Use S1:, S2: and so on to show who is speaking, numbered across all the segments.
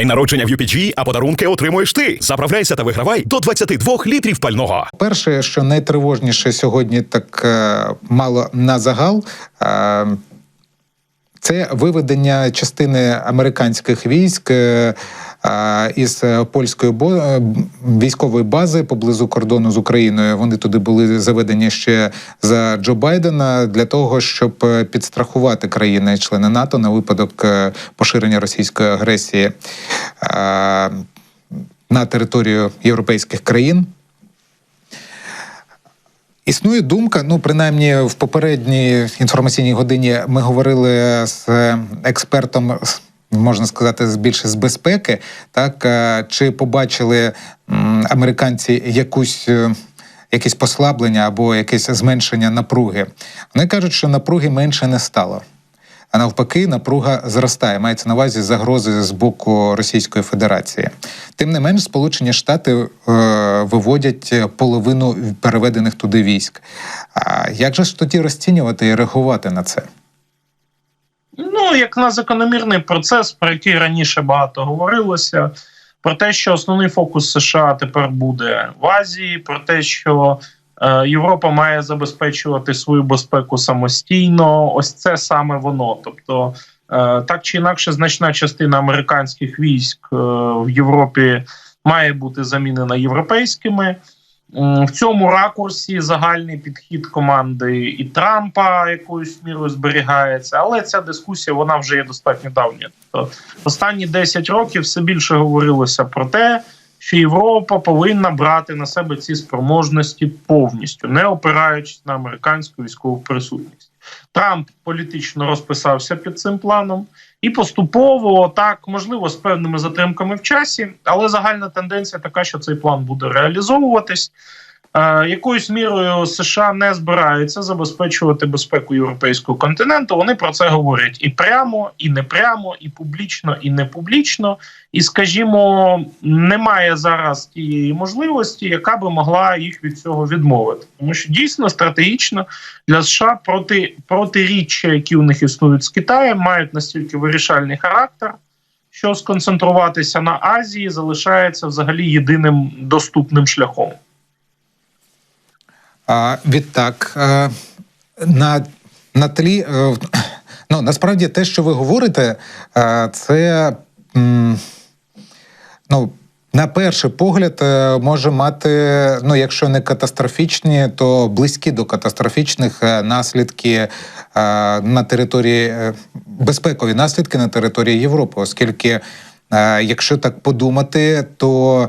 S1: День народження в UPG, а подарунки отримуєш ти. Заправляйся та вигравай до 22 літрів пального.
S2: Перше, що найтривожніше сьогодні, так е, мало на загал. е, Це виведення частини американських військ е, із е, польської е, військової бази поблизу кордону з Україною. Вони туди були заведені ще за Джо Байдена для того, щоб е, підстрахувати країни-члени НАТО на випадок поширення російської агресії на територію європейських країн. Існує думка, ну принаймні в попередній інформаційній годині ми говорили з експертом, можна сказати, більше з безпеки. Так е, чи побачили американці якусь. е, Якісь послаблення або якесь зменшення напруги. Вони кажуть, що напруги менше не стало. А навпаки, напруга зростає. Мається на увазі загрози з боку Російської Федерації. Тим не менш, Сполучені Штати е, виводять половину переведених туди військ. А як же ж тоді розцінювати і реагувати на це?
S3: Ну, як на закономірний процес, про який раніше багато говорилося, про те, що основний фокус США тепер буде в Азії, про те, що е, Європа має забезпечувати свою безпеку самостійно. Ось це саме воно. Тобто, е, так чи інакше, значна частина американських військ е, в Європі має бути замінена європейськими. М, В цьому ракурсі загальний підхід команди і Трампа якоюсь мірою зберігається, але ця дискусія вона вже є достатньо давня. Тобто останні 10 років все більше говорилося про те, що Європа повинна брати на себе ці спроможності повністю, не опираючись на американську військову присутність. Трамп політично розписався під цим планом, і поступово так можливо з певними затримками в часі, але загальна тенденція така, що цей план буде реалізовуватись. Е, якоюсь мірою США не збираються забезпечувати безпеку європейського континенту. Вони про це говорять і прямо, і не прямо, і публічно, і не публічно. І, скажімо, немає зараз тієї можливості, яка би могла їх від цього відмовити, тому що дійсно стратегічно для США проти протиріччя, які у них існують з Китаєм, мають настільки вирішальний характер. Що сконцентруватися на Азії залишається взагалі єдиним доступним шляхом.
S2: Відтак, е, на, на тлі, е, ну, насправді те, що ви говорите, е, це ну, на перший погляд може мати, ну, якщо не катастрофічні, то близькі до катастрофічних наслідки на території безпекові наслідки на території Європи, оскільки, якщо так подумати, то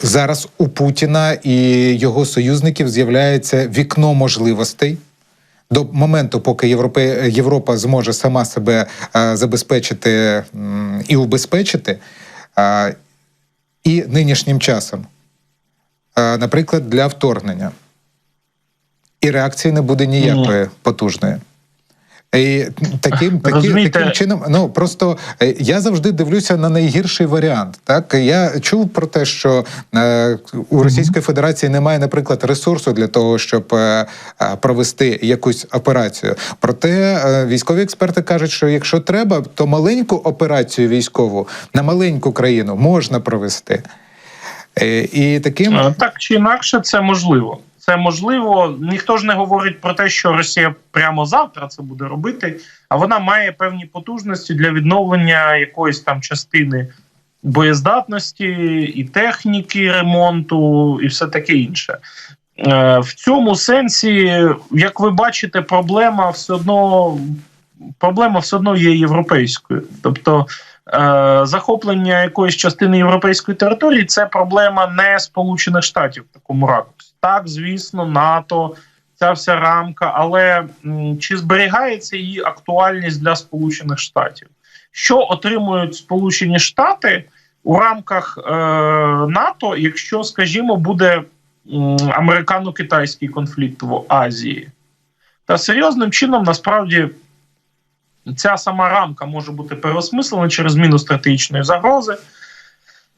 S2: Зараз у Путіна і його союзників з'являється вікно можливостей до моменту, поки Європе, Європа зможе сама себе е, забезпечити і убезпечити, е, і нинішнім часом, е, наприклад, для вторгнення. І реакції не буде ніякої потужної. І таким, таким, таким чином, ну просто е, я завжди дивлюся на найгірший варіант. Так я чув про те, що е, у Російської Федерації немає, наприклад, ресурсу для того, щоб е, е, провести якусь операцію. Проте е, військові експерти кажуть, що якщо треба, то маленьку операцію військову на маленьку країну можна провести. Е, і таким
S3: Так чи інакше, це можливо. Це можливо. Ніхто ж не говорить про те, що Росія прямо завтра це буде робити, а вона має певні потужності для відновлення якоїсь там частини боєздатності і техніки ремонту, і все таке інше. Е, В цьому сенсі, як ви бачите, проблема все одно проблема все одно є європейською. Тобто е, захоплення якоїсь частини європейської території це проблема не Сполучених Штатів в такому ракурсі. Так, звісно, НАТО, ця вся рамка, але чи зберігається її актуальність для Сполучених Штатів? Що отримують Сполучені Штати у рамках е, НАТО, якщо, скажімо, буде американо-китайський конфлікт в Азії? Та серйозним чином насправді ця сама рамка може бути переосмислена через зміну стратегічної загрози.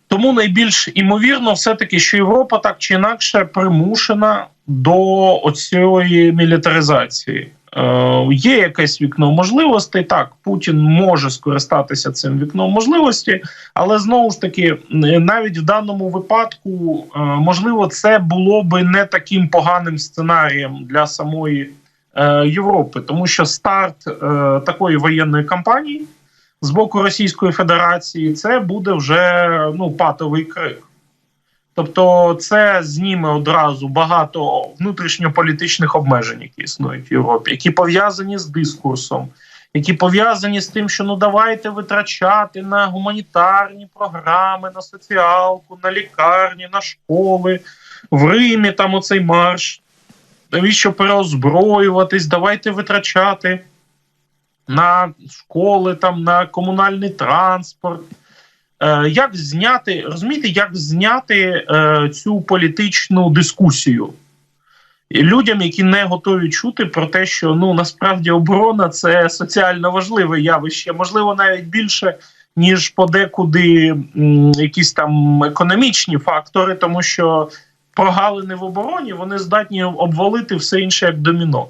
S3: Тому найбільш імовірно, все-таки, що Європа так чи інакше примушена до оцієї мілітаризації. Е, Є якесь вікно можливостей. Так, Путін може скористатися цим вікном можливості, але знову ж таки, навіть в даному випадку, е, можливо, це було би не таким поганим сценарієм для самої е, Європи, тому що старт такої воєнної кампанії з боку Російської Федерації це буде вже ну патовий крик. Тобто, це зніме одразу багато внутрішньополітичних обмежень, які існують в Європі, які пов'язані з дискурсом, які пов'язані з тим, що ну давайте витрачати на гуманітарні програми, на соціалку, на лікарні, на школи в Римі. Там оцей марш. Навіщо переозброюватись? Давайте витрачати на школи, там на комунальний транспорт. Е, як зняти, розумієте, як зняти е, цю політичну дискусію людям, які не готові чути про те, що ну насправді оборона це соціально важливе явище, можливо, навіть більше, ніж подекуди якісь там економічні фактори, тому що прогалини в обороні вони здатні обвалити все інше як доміно.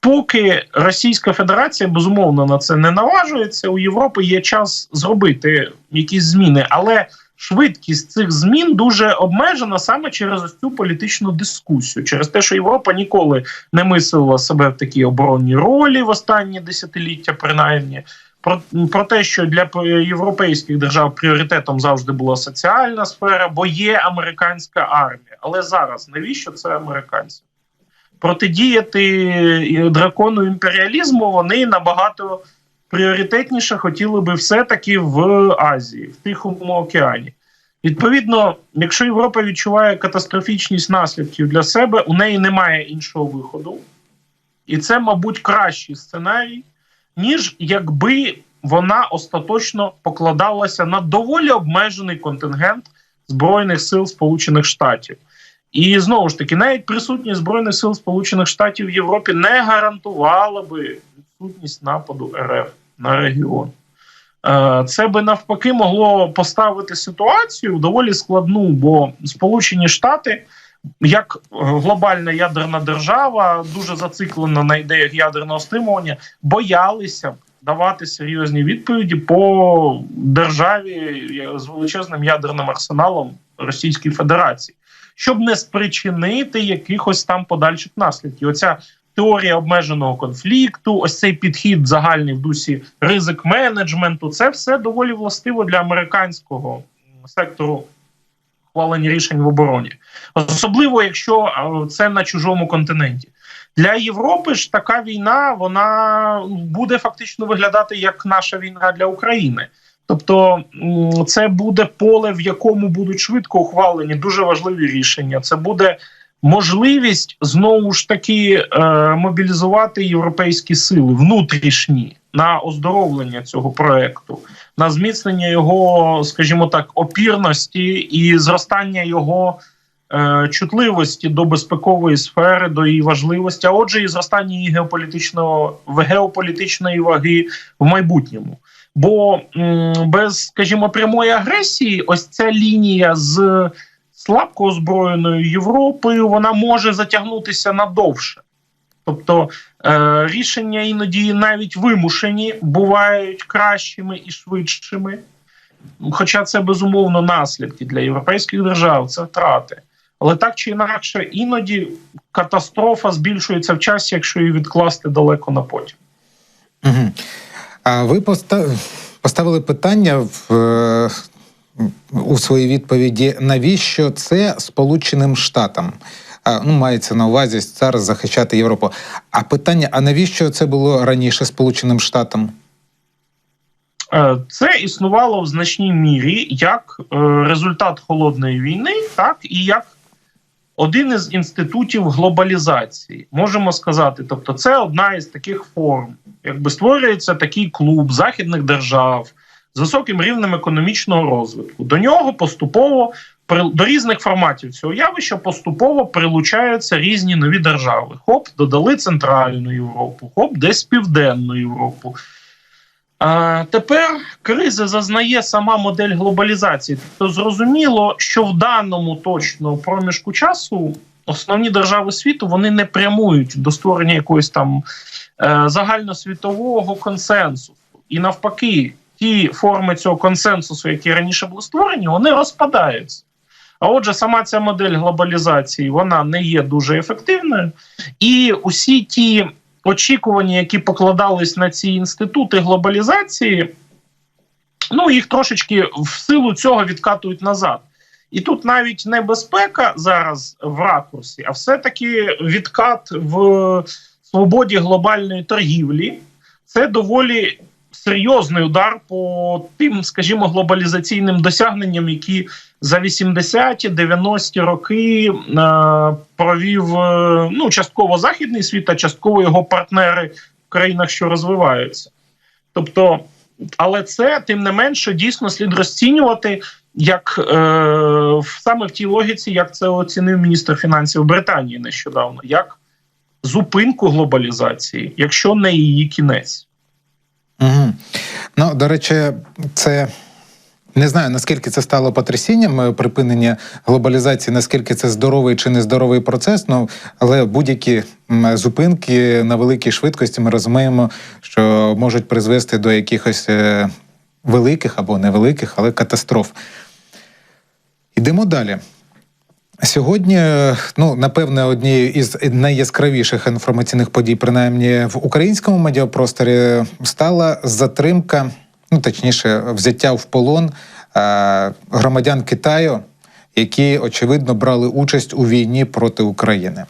S3: Поки Російська Федерація безумовно на це не наважується, у Європи є час зробити якісь зміни, але швидкість цих змін дуже обмежена саме через цю політичну дискусію, через те, що Європа ніколи не мислила себе в такій оборонній ролі в останні десятиліття, принаймні. Про, про те, що для європейських держав пріоритетом завжди була соціальна сфера, бо є американська армія. Але зараз навіщо це американці? Протидіяти дракону імперіалізму, вони набагато пріоритетніше хотіли би все-таки в Азії, в Тихому океані. Відповідно, якщо Європа відчуває катастрофічність наслідків для себе, у неї немає іншого виходу. І це, мабуть, кращий сценарій, ніж якби вона остаточно покладалася на доволі обмежений контингент Збройних сил Сполучених Штатів. І знову ж таки, навіть присутність збройних сил Сполучених Штатів в Європі не гарантувала би відсутність нападу РФ на регіон. Е, це би навпаки могло поставити ситуацію доволі складну, бо Сполучені Штати, як глобальна ядерна держава, дуже зациклена на ідеях ядерного стримування, боялися б давати серйозні відповіді по державі з величезним ядерним арсеналом Російської Федерації щоб не спричинити якихось там подальших наслідків. Оця теорія обмеженого конфлікту, ось цей підхід загальний в дусі ризик менеджменту. Це все доволі властиво для американського сектору ухвалення рішень в обороні, особливо якщо це на чужому континенті. Для Європи ж така війна вона буде фактично виглядати як наша війна для України. Тобто це буде поле, в якому будуть швидко ухвалені дуже важливі рішення. Це буде можливість знову ж таки е, мобілізувати європейські сили внутрішні на оздоровлення цього проекту, на зміцнення його, скажімо так, опірності і зростання його. Е, чутливості до безпекової сфери, до її важливості, а отже, і зростання її геополітичного геополітичної ваги в майбутньому. Бо без, скажімо, прямої агресії, ось ця лінія з слабко озброєною Європою вона може затягнутися надовше. Тобто е, рішення іноді навіть вимушені бувають кращими і швидшими. Хоча це безумовно наслідки для європейських держав, це втрати. Але так чи інакше, іноді катастрофа збільшується в часі, якщо її відкласти далеко на потім.
S2: Угу. А ви поставили питання в е, у своїй відповіді, навіщо це Сполученим Штатам? Ну, мається на увазі зараз захищати Європу. А питання: а навіщо це було раніше Сполученим Штатам?
S3: Е, це існувало в значній мірі як е, результат холодної війни, так і як один із інститутів глобалізації, можемо сказати. Тобто, це одна із таких форм, якби створюється такий клуб західних держав з високим рівнем економічного розвитку. До нього поступово до різних форматів цього явища поступово прилучаються різні нові держави. Хоп, додали Центральну Європу, хоп, десь Південну Європу. А Тепер кризи зазнає сама модель глобалізації. Тобто зрозуміло, що в даному точно проміжку часу основні держави світу вони не прямують до створення якоїсь там загальносвітового консенсусу. І навпаки, ті форми цього консенсусу, які раніше були створені, вони розпадаються. А отже, сама ця модель глобалізації вона не є дуже ефективною, і усі ті очікування, які покладались на ці інститути глобалізації, ну їх трошечки в силу цього відкатують назад. І тут навіть небезпека зараз в ракурсі, а все-таки відкат в свободі глобальної торгівлі. Це доволі серйозний удар по тим, скажімо, глобалізаційним досягненням, які за 80-ті, 90-ті роки е, провів е, ну, частково західний світ, а частково його партнери в країнах, що розвиваються. Тобто, але це тим не менше дійсно слід розцінювати як е, саме в тій логіці, як це оцінив міністр фінансів Британії нещодавно, як зупинку глобалізації, якщо не її кінець.
S2: Угу. Ну, до речі, це. Не знаю, наскільки це стало потрясінням припинення глобалізації, наскільки це здоровий чи нездоровий процес. Ну але будь-які зупинки на великій швидкості ми розуміємо, що можуть призвести до якихось е, великих або невеликих, але катастроф. Йдемо далі. Сьогодні, ну напевне, однією із найяскравіших інформаційних подій, принаймні в українському медіапросторі, стала затримка, ну точніше, взяття в полон е, громадян Китаю, які очевидно брали участь у війні проти України.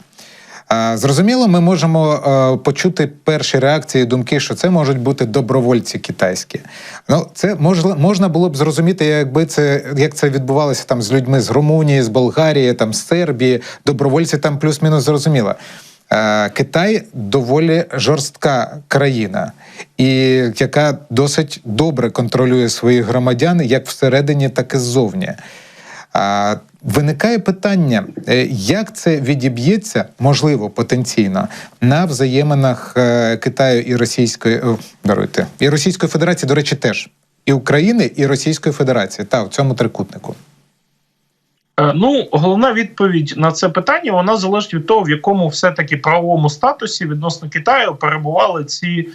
S2: Зрозуміло, ми можемо е, почути перші реакції, думки, що це можуть бути добровольці китайські. Ну це можна було б зрозуміти, якби це як це відбувалося там з людьми з Румунії, з Болгарії, там з Сербії. Добровольці там плюс-мінус зрозуміло. Е, Китай доволі жорстка країна, і яка досить добре контролює своїх громадян як всередині, так і ззовні. Виникає питання, е, як це відіб'ється, можливо, потенційно на взаєминах е, Китаю і Російської даруйте, і Російської Федерації, до речі, теж і України, і Російської Федерації та в цьому трикутнику.
S3: Е, ну, головна відповідь на це питання вона залежить від того, в якому все-таки правовому статусі відносно Китаю перебували ці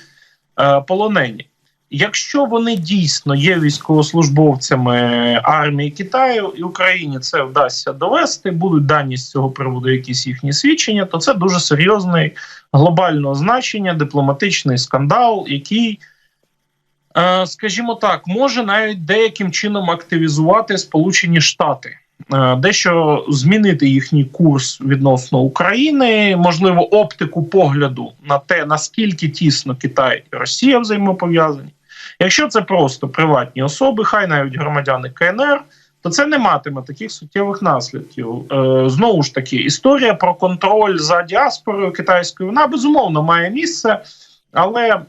S3: е, полонені. Якщо вони дійсно є військовослужбовцями армії Китаю і Україні це вдасться довести, будуть дані з цього приводу якісь їхні свідчення, то це дуже серйозний глобального значення, дипломатичний скандал, який, е, скажімо так, може навіть деяким чином активізувати Сполучені Штати. Е, дещо змінити їхній курс відносно України, можливо, оптику погляду на те, наскільки тісно Китай і Росія взаємопов'язані. Якщо це просто приватні особи, хай навіть громадяни КНР, то це не матиме таких суттєвих наслідків. Е, знову ж таки, історія про контроль за діаспорою китайською вона безумовно має місце. Але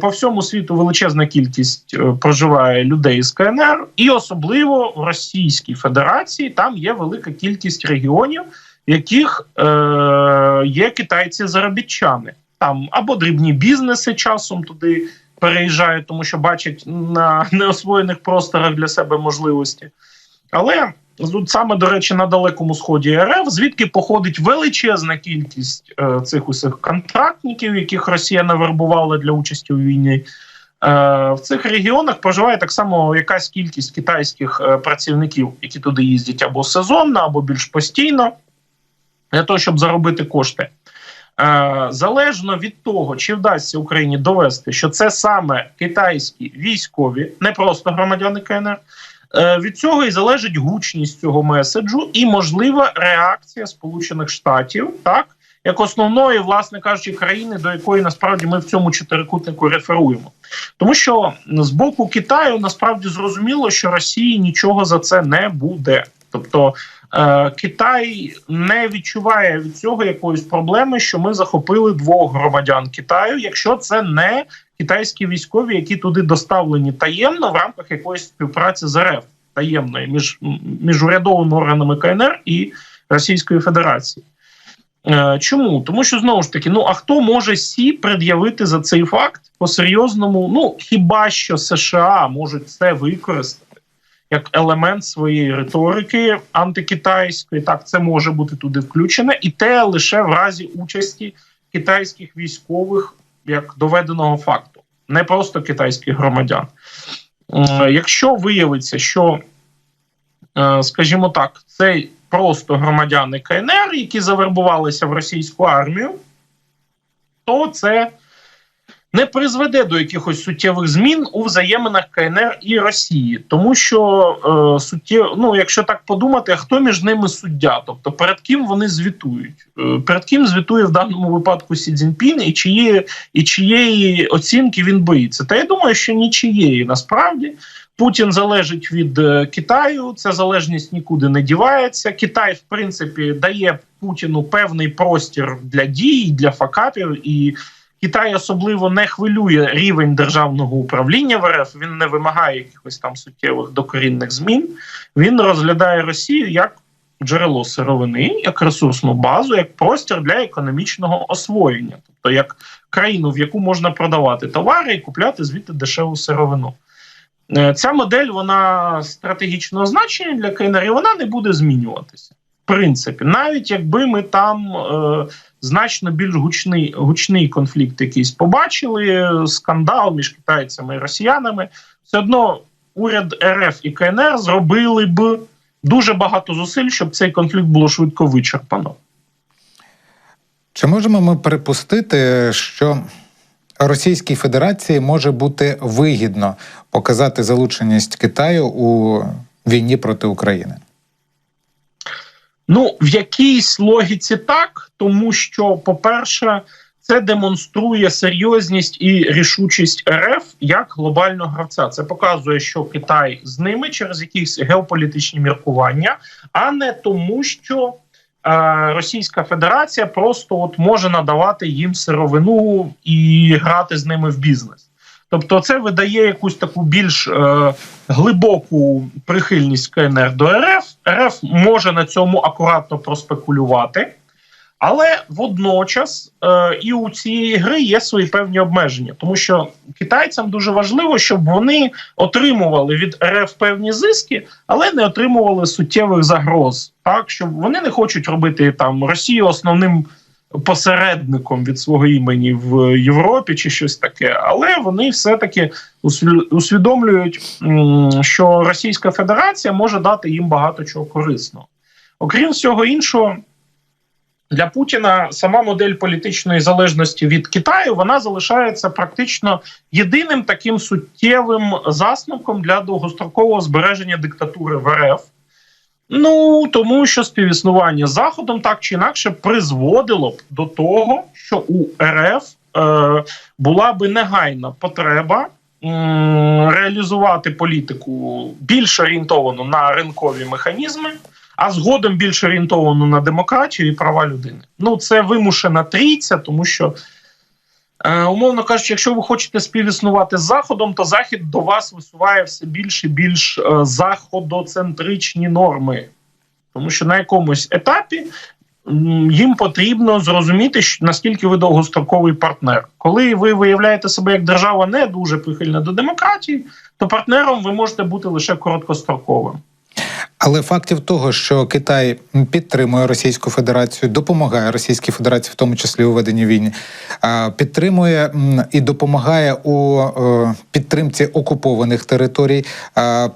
S3: по всьому світу величезна кількість е, проживає людей з КНР, і особливо в Російській Федерації там є велика кількість регіонів, в яких е, є китайці-заробітчани. Там або дрібні бізнеси часом туди переїжджають, тому що бачать на неосвоєних просторах для себе можливості. Але тут саме до речі на далекому сході РФ, звідки походить величезна кількість е, цих усіх контрактників, яких Росія навербувала для участі у війні. Е, в цих регіонах проживає так само якась кількість китайських е, працівників, які туди їздять або сезонно, або більш постійно, для того, щоб заробити кошти. Е, залежно від того, чи вдасться Україні довести, що це саме китайські військові, не просто громадяни КНР. Е, від цього і залежить гучність цього меседжу і можлива реакція Сполучених Штатів, так як основної, власне кажучи, країни, до якої насправді ми в цьому чотирикутнику реферуємо, тому що з боку Китаю насправді зрозуміло, що Росії нічого за це не буде, тобто. Е, Китай не відчуває від цього якоїсь проблеми, що ми захопили двох громадян Китаю, якщо це не китайські військові, які туди доставлені таємно в рамках якоїсь співпраці з РФ таємної між між урядовими органами КНР і Російської Федерації. Е, чому? Тому що знову ж таки, ну а хто може сі пред'явити за цей факт по серйозному? Ну хіба що США можуть це використати? Як елемент своєї риторики антикитайської. Так, це може бути туди включене, і те лише в разі участі китайських військових як доведеного факту, не просто китайських громадян. Е, Якщо виявиться, що, е, скажімо так, це просто громадяни КНР, які завербувалися в російську армію, то це не призведе до якихось суттєвих змін у взаєминах КНР і Росії, тому що е, суттєво, ну якщо так подумати, хто між ними суддя? Тобто перед ким вони звітують? Е, перед ким звітує в даному випадку Сі Цзіньпін і чиї, і чиєї оцінки він боїться? Та я думаю, що нічиєї насправді. Путін залежить від е, Китаю, ця залежність нікуди не дівається. Китай, в принципі, дає Путіну певний простір для дій, для факапів, і Китай особливо не хвилює рівень державного управління в РФ. Він не вимагає якихось там суттєвих докорінних змін. Він розглядає Росію як джерело сировини, як ресурсну базу, як простір для економічного освоєння, тобто як країну, в яку можна продавати товари і купляти звідти дешеву сировину. Е, Ця модель вона стратегічного значення для КНР, і вона не буде змінюватися. В принципі, навіть якби ми там е, значно більш гучний, гучний конфлікт якийсь побачили, скандал між китайцями і росіянами, все одно уряд РФ і КНР зробили б дуже багато зусиль, щоб цей конфлікт було швидко вичерпано.
S2: Чи можемо ми припустити, що Російській Федерації може бути вигідно показати залученість Китаю у війні проти України?
S3: Ну, в якійсь логіці так, тому що, по-перше, це демонструє серйозність і рішучість РФ як глобального гравця. Це показує, що Китай з ними через якісь геополітичні міркування, а не тому, що е, Російська Федерація просто от може надавати їм сировину і грати з ними в бізнес. Тобто, це видає якусь таку більш е, глибоку прихильність КНР до РФ. РФ може на цьому акуратно проспекулювати, але водночас е, і у цієї гри є свої певні обмеження, тому що китайцям дуже важливо, щоб вони отримували від РФ певні зиски, але не отримували суттєвих загроз. Так, щоб вони не хочуть робити там Росію основним посередником від свого імені в Європі чи щось таке, але вони все-таки усві- усвідомлюють, що Російська Федерація може дати їм багато чого корисного. Окрім всього іншого, для Путіна сама модель політичної залежності від Китаю вона залишається практично єдиним таким суттєвим засновком для довгострокового збереження диктатури в РФ. Ну тому що співіснування з Заходом так чи інакше призводило б до того, що у РФ е, була би негайна потреба реалізувати політику більш орієнтовану на ринкові механізми, а згодом більш орієнтовану на демократію і права людини. Ну це вимушена трійця, тому що. Е, умовно кажучи, якщо ви хочете співіснувати з Заходом, то Захід до вас висуває все більш і більш е, заходоцентричні норми. Тому що на якомусь етапі їм потрібно зрозуміти, наскільки ви довгостроковий партнер. Коли ви виявляєте себе як держава не дуже прихильна до демократії, то партнером ви можете бути лише короткостроковим.
S2: Але фактів того, що Китай підтримує Російську Федерацію, допомагає Російській Федерації, в тому числі у веденні війни, підтримує і допомагає у е, підтримці окупованих територій.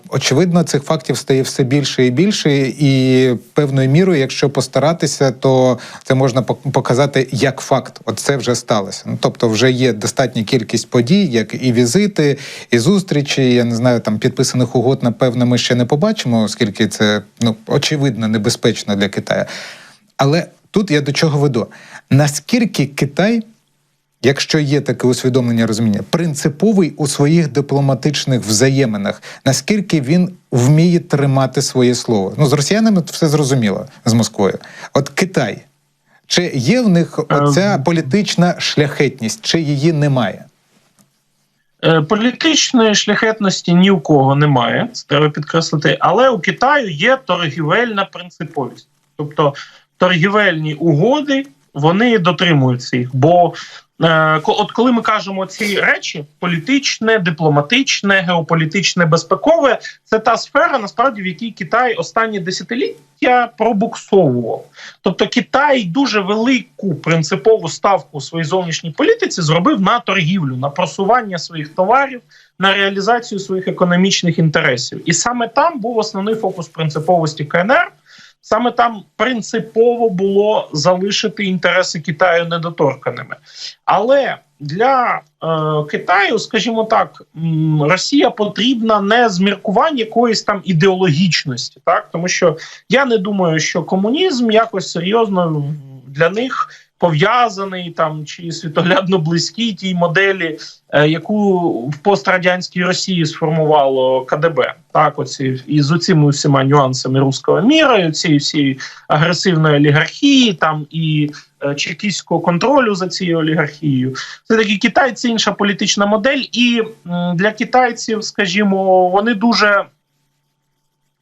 S2: Очевидно, цих фактів стає все більше і більше, і певною мірою, якщо постаратися, то це можна пок- показати як факт. От це вже сталося. Ну тобто, вже є достатня кількість подій, як і візити, і зустрічі. Я не знаю, там підписаних угод, напевно, ми ще не побачимо, оскільки це ну очевидно небезпечно для Китаю. Але тут я до чого веду: наскільки Китай, якщо є таке усвідомлення розуміння, принциповий у своїх дипломатичних взаєминах, наскільки він вміє тримати своє слово? Ну з росіянами все зрозуміло з Москвою. От Китай. Чи є в них оця політична шляхетність, чи її немає?
S3: Е, Політичної шляхетності ні у кого немає, це треба підкреслити. Але у Китаю є торгівельна принциповість. Тобто торгівельні угоди вони дотримуються їх. Бо От коли ми кажемо ці речі: політичне, дипломатичне, геополітичне, безпекове, це та сфера, насправді в якій Китай останні десятиліття пробуксовував. Тобто Китай дуже велику принципову ставку у своїй зовнішній політиці зробив на торгівлю, на просування своїх товарів, на реалізацію своїх економічних інтересів. І саме там був основний фокус принциповості КНР. Саме там принципово було залишити інтереси Китаю недоторканими. Але для е, Китаю, скажімо так, Росія потрібна не з міркувань якоїсь там ідеологічності, так тому що я не думаю, що комунізм якось серйозно для них пов'язаний там чи світоглядно близький тій моделі, е, яку в пострадянській Росії сформувало КДБ. Так, оці і з оцими всіма нюансами руського міра, і цієї всієї агресивної олігархії, там і е, чекістського контролю за цією олігархією. Це таки Китай це інша політична модель, і для китайців, скажімо, вони дуже.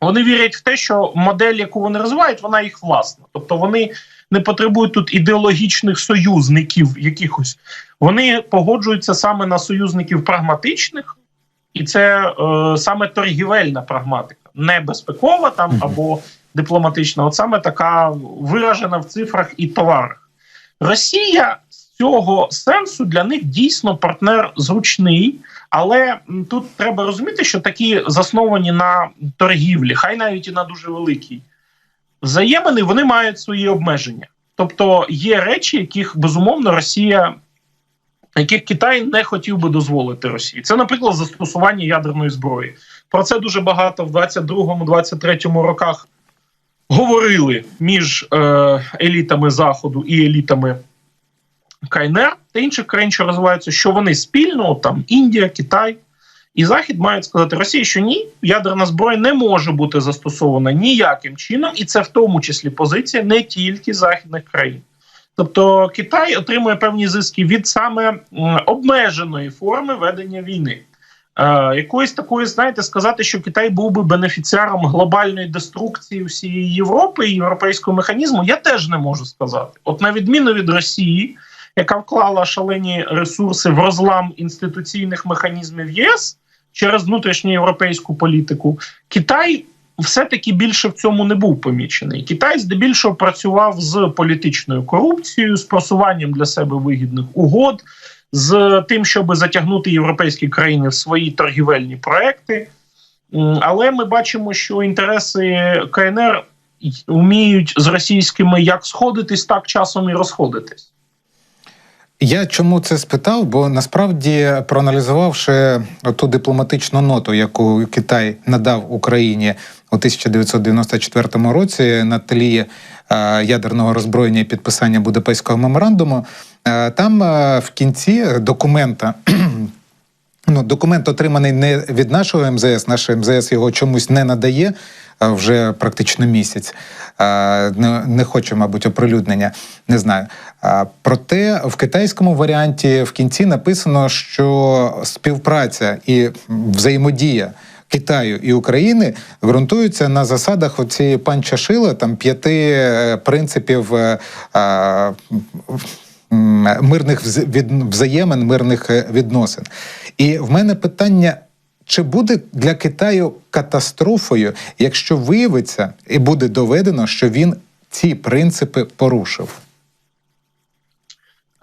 S3: Вони вірять в те, що модель, яку вони розвивають, вона їх власна. Тобто вони не потребують тут ідеологічних союзників якихось. Вони погоджуються саме на союзників прагматичних, і це е, саме торгівельна прагматика, не безпекова там або дипломатична. От саме така виражена в цифрах і товарах. Росія з цього сенсу для них дійсно партнер зручний. Але тут треба розуміти, що такі засновані на торгівлі, хай навіть і на дуже великій взаємини, вони мають свої обмеження. Тобто є речі, яких безумовно Росія, яких Китай не хотів би дозволити Росії. Це, наприклад, застосування ядерної зброї. Про це дуже багато в 22-23 роках говорили між е, елітами Заходу і елітами КНР та інших країн, що розвиваються, що вони спільно, там Індія, Китай і Захід мають сказати Росії, що ні, ядерна зброя не може бути застосована ніяким чином, і це в тому числі позиція не тільки західних країн. Тобто Китай отримує певні зиски від саме обмеженої форми ведення війни. Е, якоїсь такої, знаєте, сказати, що Китай був би бенефіціаром глобальної деструкції всієї Європи і європейського механізму, я теж не можу сказати. От на відміну від Росії, яка вклала шалені ресурси в розлам інституційних механізмів ЄС через внутрішню європейську політику, Китай все-таки більше в цьому не був помічений. Китай здебільшого працював з політичною корупцією, з просуванням для себе вигідних угод, з тим, щоб затягнути європейські країни в свої торгівельні проекти. Але ми бачимо, що інтереси КНР вміють з російськими як сходитись, так часом і розходитись.
S2: Я чому це спитав? Бо насправді, проаналізувавши ту дипломатичну ноту, яку Китай надав Україні у 1994 році на тлі е, ядерного роззброєння і підписання Будапештського меморандуму, е, там е, в кінці документа. Ну, документ отриманий не від нашого МЗС, наш МЗС його чомусь не надає вже практично місяць. Не, не хоче, мабуть, оприлюднення, не знаю. Проте в китайському варіанті в кінці написано, що співпраця і взаємодія. Китаю і України ґрунтуються на засадах оцієї панчашила, там п'яти е, принципів е, а, мирних взаємин, мирних е, відносин. І в мене питання. Чи буде для Китаю катастрофою, якщо виявиться і буде доведено, що він ці принципи порушив?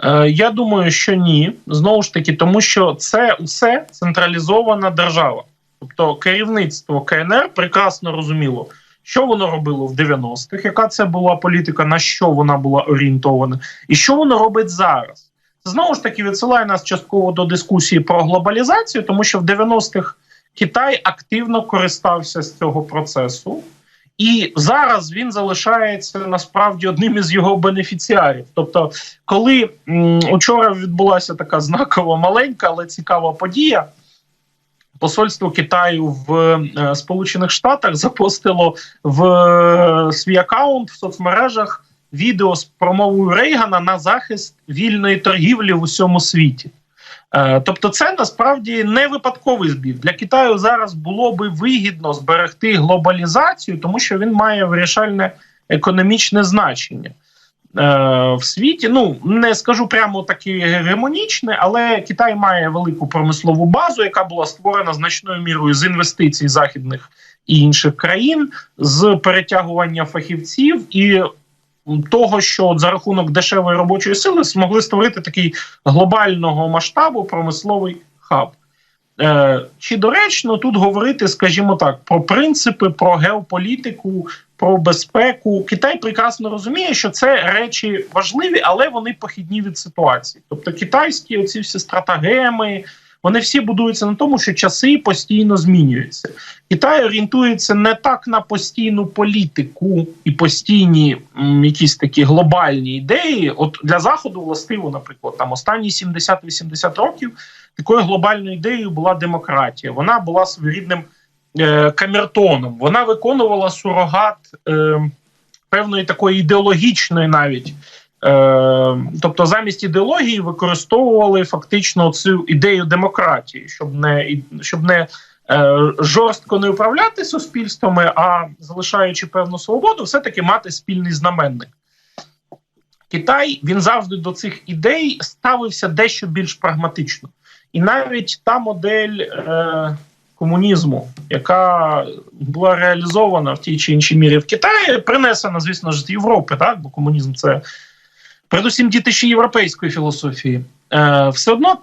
S3: Е, Я думаю, що ні. Знову ж таки, тому що це усе централізована держава. Тобто керівництво КНР прекрасно розуміло, що воно робило в 90-х, яка це була політика, на що вона була орієнтована, і що воно робить зараз. Знову ж таки відсилає нас частково до дискусії про глобалізацію, тому що в 90-х Китай активно користався з цього процесу. І зараз він залишається насправді одним із його бенефіціарів. Тобто, коли м, учора відбулася така знакова маленька, але цікава подія, посольство Китаю в е, Сполучених Штатах запостило в е, свій аккаунт в соцмережах відео з промовою Рейгана на захист вільної торгівлі в усьому світі. Е, Тобто, це насправді не випадковий збіг. Для Китаю зараз було би вигідно зберегти глобалізацію, тому що він має вирішальне економічне значення. в світі. Ну не скажу прямо таке гегемонічне, але Китай має велику промислову базу, яка була створена значною мірою з інвестицій західних і інших країн, з перетягування фахівців і того, що от за рахунок дешевої робочої сили змогли створити такий глобального масштабу промисловий хаб. Е, чи доречно тут говорити, скажімо так, про принципи, про геополітику, про безпеку? Китай прекрасно розуміє, що це речі важливі, але вони похідні від ситуації. Тобто китайські оці всі стратагеми, вони всі будуються на тому, що часи постійно змінюються. Китай орієнтується не так на постійну політику і постійні м, якісь такі глобальні ідеї. От для заходу, властиво, наприклад, там останні 70-80 років такою глобальною ідеєю була демократія. Вона була своєрідним е, камертоном. Вона виконувала сурогат е, певної такої ідеологічної навіть. Е, тобто замість ідеології використовували фактично цю ідею демократії, щоб не щоб не е, жорстко не управляти суспільствами, а залишаючи певну свободу, все-таки мати спільний знаменник. Китай він завжди до цих ідей ставився дещо більш прагматично. І навіть та модель е, комунізму, яка була реалізована в тій чи іншій мірі в Китаї, принесена, звісно ж, з Європи, так? бо комунізм це передусім дітище європейської філософії. Е, все одно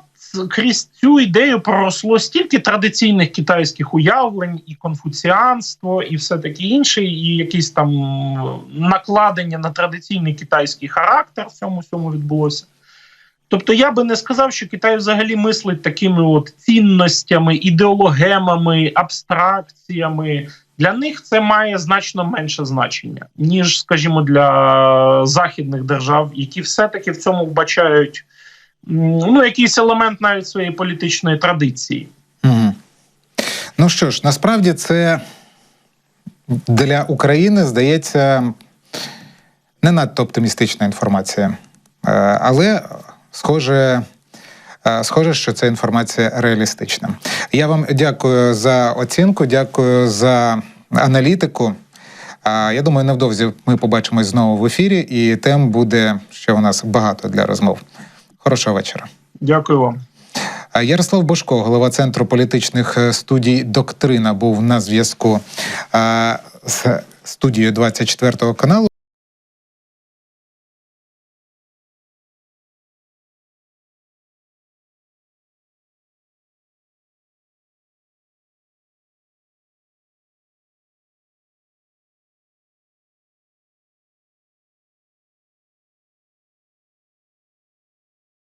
S3: крізь цю ідею проросло стільки традиційних китайських уявлень, і конфуціанство, і все таке інше, і якісь там накладення на традиційний китайський характер в цьому всьому відбулося. Тобто я би не сказав, що Китай взагалі мислить такими от цінностями, ідеологемами, абстракціями. Для них це має значно менше значення, ніж, скажімо, для західних держав, які все-таки в цьому вбачають ну, якийсь елемент навіть своєї політичної традиції.
S2: Угу. Ну що ж, насправді це для України здається не надто оптимістична інформація. Е, Але схоже, схоже, що ця інформація реалістична. Я вам дякую за оцінку, дякую за аналітику. Я думаю, невдовзі ми побачимось знову в ефірі, і тем буде ще у нас багато для розмов. Хорошого вечора.
S3: Дякую вам.
S2: Ярослав Бошко, голова центру політичних е, студій Доктрина, був на зв'язку з студією 24 каналу.